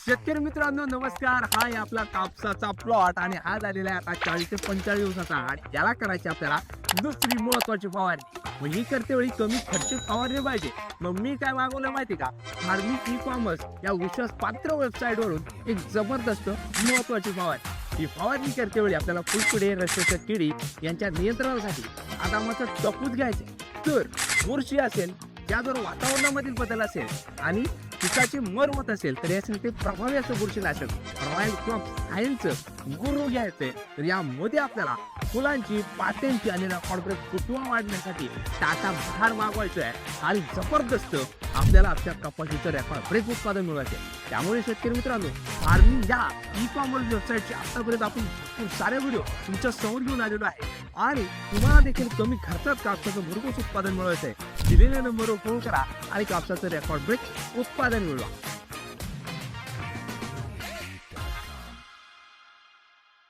शेतकरी मित्रांनो नमस्कार. हा आहे आपला कापसाचा प्लॉट आणि हा झालेला आहे आता चाळीस ते पंचेचाळीस दिवसाचा. आणि याला करायची आपल्याला दुसरी महत्वाची फवारणी. मग ही करते वेळी कमी खर्चिक फवारणी पाहिजे. मग मी काय मागवलं माहिती का? फार्मिंग ई कॉमर्स या विश्वास पात्र वेबसाईट वरून एक जबरदस्त महत्वाची फवारणी. ही फवारणी करते वेळी आपल्याला फुलपुडे रस्त्याच्या किडी यांच्या नियंत्रणासाठी आता मात्र टपूच घ्यायचे तर बुरशी असेल त्याजवळ वातावरणामधील बदल असेल आणि पिकाची मर होत असेल तर यासाठी ते प्रभावी असं बुरशीनाशक रॉयल क्रॉप सायन्सचं गुरु घ्यायचंय. तर यामध्ये आपल्याला फुलांची पात्यांची आणि कॉर्पोरेट कुटुंब वाढण्यासाठी टाटा भार मागवायचं आहे आणि जबरदस्त आपल्याला आपल्या कपाशीचं रेकॉर्ड ब्रेक उत्पादन मिळवायचं आहे त्यामुळे शेतकरी मित्रांनो फार्मिंग या ई कॉमर्स वेबसाईटचे आतापर्यंत आपण भरपूर सारे व्हिडिओ तुमच्यासमोर घेऊन आलेलो आहे. आणि तुम्हाला देखील कमी खर्चात कापसाचं भरघोस उत्पादन मिळवायचं आहे दिलेल्या नंबरवर फोन करा आणि कापसाचं रेकॉर्ड ब्रेक उत्पादन मिळवा.